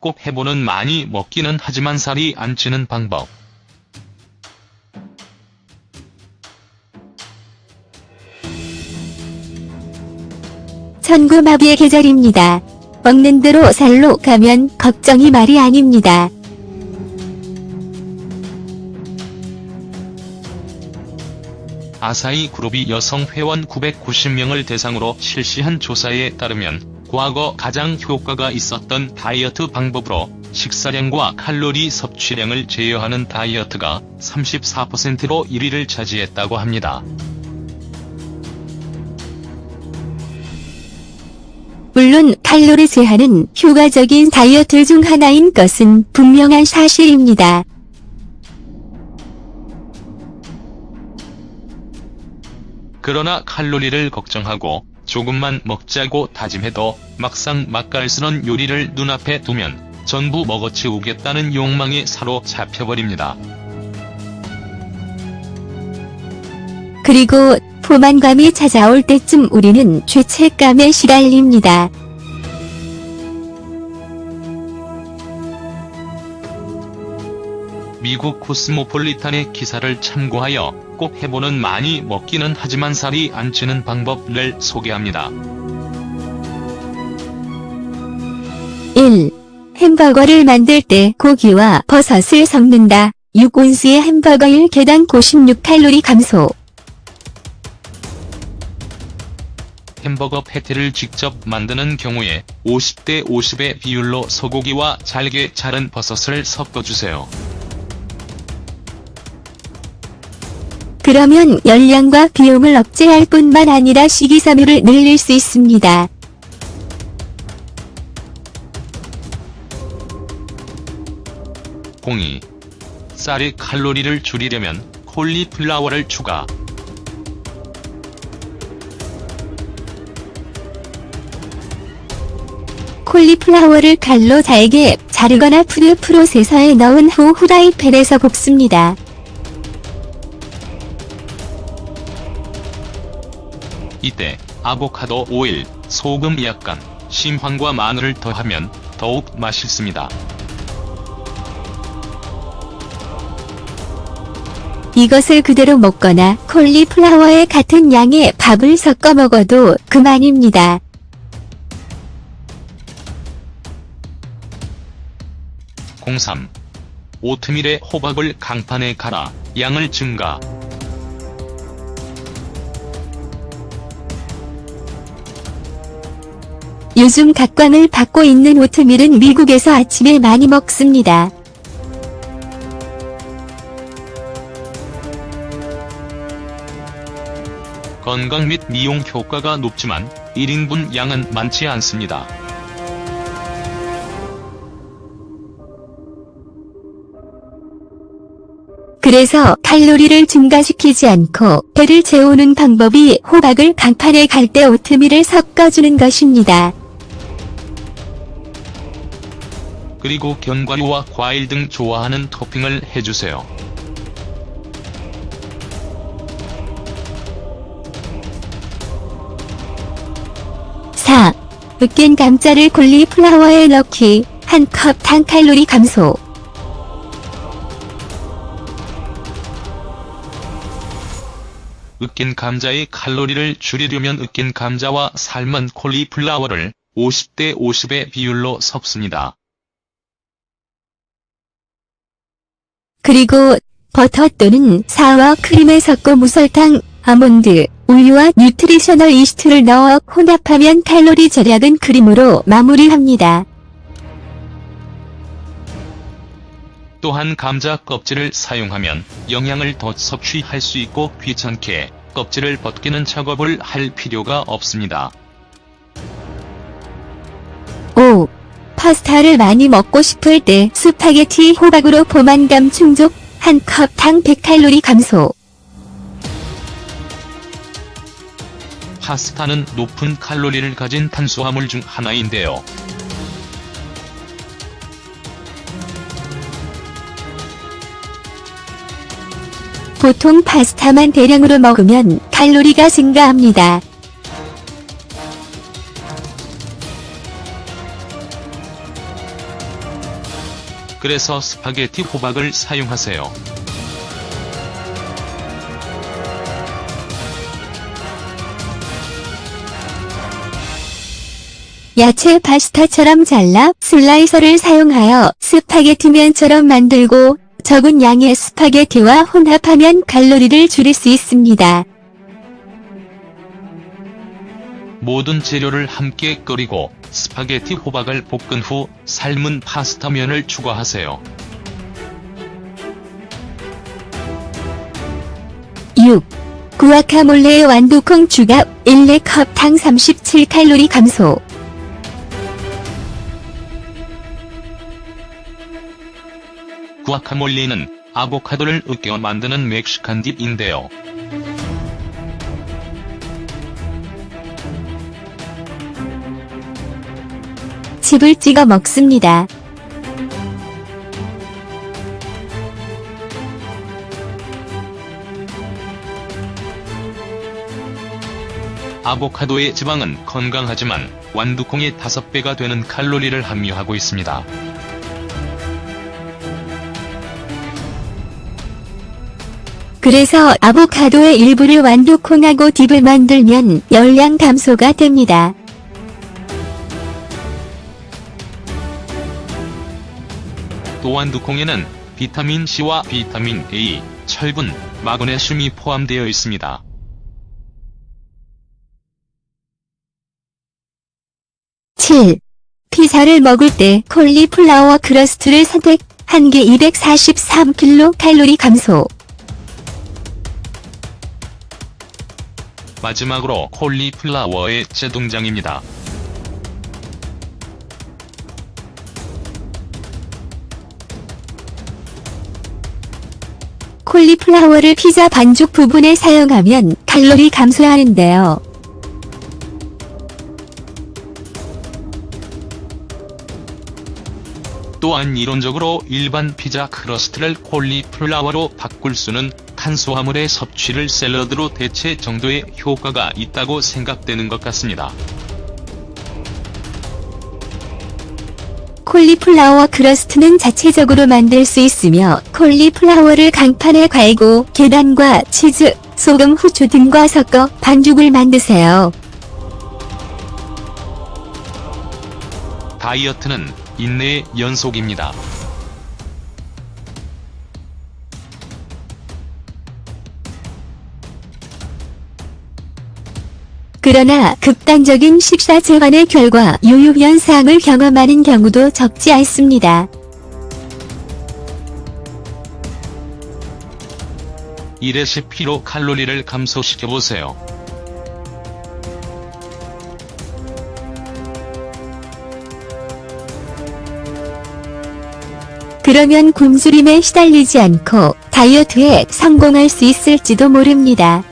꼭 해보는 많이 먹기는 하지만 살이 안 찌는 방법. 천구마비의 계절입니다. 먹는 대로 살로 가면 걱정이 말이 아닙니다. 아사히 그룹이 여성 회원 990명을 대상으로 실시한 조사에 따르면 과거 가장 효과가 있었던 다이어트 방법으로 식사량과 칼로리 섭취량을 제어하는 다이어트가 34%로 1위를 차지했다고 합니다. 물론 칼로리 제한은 효과적인 다이어트 중 하나인 것은 분명한 사실입니다. 그러나 칼로리를 걱정하고 조금만 먹자고 다짐해도 막상 맛깔스런 요리를 눈앞에 두면 전부 먹어치우겠다는 욕망에 사로잡혀버립니다. 그리고 포만감이 찾아올 때쯤 우리는 죄책감에 시달립니다. 미국 코스모폴리탄의 기사를 참고하여 꼭 해보는 많이 먹기는 하지만 살이 안 찌는 방법을 소개합니다. 1. 햄버거를 만들 때 고기와 버섯을 섞는다. 6온스의 햄버거 1개당 96칼로리 감소. 햄버거 패티를 직접 만드는 경우에 50대 50의 비율로 소고기와 잘게 자른 버섯을 섞어주세요. 그러면 열량과 비용을 억제할 뿐만 아니라 식이섬유를 늘릴 수 있습니다. 공이 쌀의 칼로리를 줄이려면 콜리플라워를 추가. 콜리플라워를 칼로 잘게 자르거나 푸드 프로세서에 넣은 후 후라이팬에서 볶습니다. 이때 아보카도 오일, 소금 약간, 심황과 마늘을 더하면 더욱 맛있습니다. 이것을 그대로 먹거나 콜리플라워에 같은 양의 밥을 섞어 먹어도 그만입니다. 공삼 오트밀에 호박을 강판에 갈아 양을 증가. 요즘 각광을 받고 있는 오트밀은 미국에서 아침에 많이 먹습니다. 건강 및 미용 효과가 높지만 1인분 양은 많지 않습니다. 그래서 칼로리를 증가시키지 않고 배를 채우는 방법이 호박을 강판에 갈 때 오트밀을 섞어주는 것입니다. 그리고 견과류와 과일 등 좋아하는 토핑을 해주세요. 사 으깬 감자를 콜리플라워에 넣기 한 컵 당 칼로리 감소 으깬 감자의 칼로리를 줄이려면 으깬 감자와 삶은 콜리플라워를 50대 50의 비율로 섞습니다. 그리고 버터 또는 사와 크림에 섞어 무설탕, 아몬드, 우유와 뉴트리셔널 이스트를 넣어 혼합하면 칼로리 절약은 크림으로 마무리합니다. 또한 감자 껍질을 사용하면 영양을 더 섭취할 수 있고 귀찮게 껍질을 벗기는 작업을 할 필요가 없습니다. 5. 파스타를 많이 먹고 싶을 때 스파게티 호박으로 포만감 충족 한 컵 당 100칼로리 감소 파스타는 높은 칼로리를 가진 탄수화물 중 하나인데요. 보통 파스타만 대량으로 먹으면 칼로리가 증가합니다. 그래서 스파게티 호박을 사용하세요. 야채 파스타처럼 잘라 슬라이서를 사용하여 스파게티면처럼 만들고 적은 양의 스파게티와 혼합하면 칼로리를 줄일 수 있습니다. 모든 재료를 함께 끓이고 스파게티 호박을 볶은 후 삶은 파스타면을 추가하세요. 6. 구아카몰레의 완두콩 추가 1컵 당 37칼로리 감소 구아카몰리는 아보카도를 으깨어 만드는 멕시칸 딥인데요. 칩을 찍어 먹습니다. 아보카도의 지방은 건강하지만 완두콩의 5배가 되는 칼로리를 함유하고 있습니다. 그래서 아보카도의 일부를 완두콩하고 딥을 만들면 열량 감소가 됩니다. 또 완두콩에는 비타민 C와 비타민 A, 철분, 마그네슘이 포함되어 있습니다. 칠 피자를 먹을 때 콜리플라워 크러스트를 선택, 한 개 243kcal 감소. 마지막으로 콜리플라워의 재등장입니다. 콜리플라워를 피자 반죽 부분에 사용하면 칼로리 감소하는데요. 또한 이론적으로 일반 피자 크러스트를 콜리플라워로 바꿀 수는 탄수화물의 섭취를 샐러드로 대체 정도의 효과가 있다고 생각되는 것 같습니다. 콜리플라워 크러스트는 자체적으로 만들 수 있으며 콜리플라워를 강판에 갈고 계란과 치즈, 소금, 후추 등과 섞어 반죽을 만드세요. 다이어트는 인내의 연속입니다. 그러나 극단적인 식사 제한의 결과 요요 현상을 경험하는 경우도 적지 않습니다. 이 레시피로 칼로리를 감소시켜보세요. 그러면 굶주림에 시달리지 않고 다이어트에 성공할 수 있을지도 모릅니다.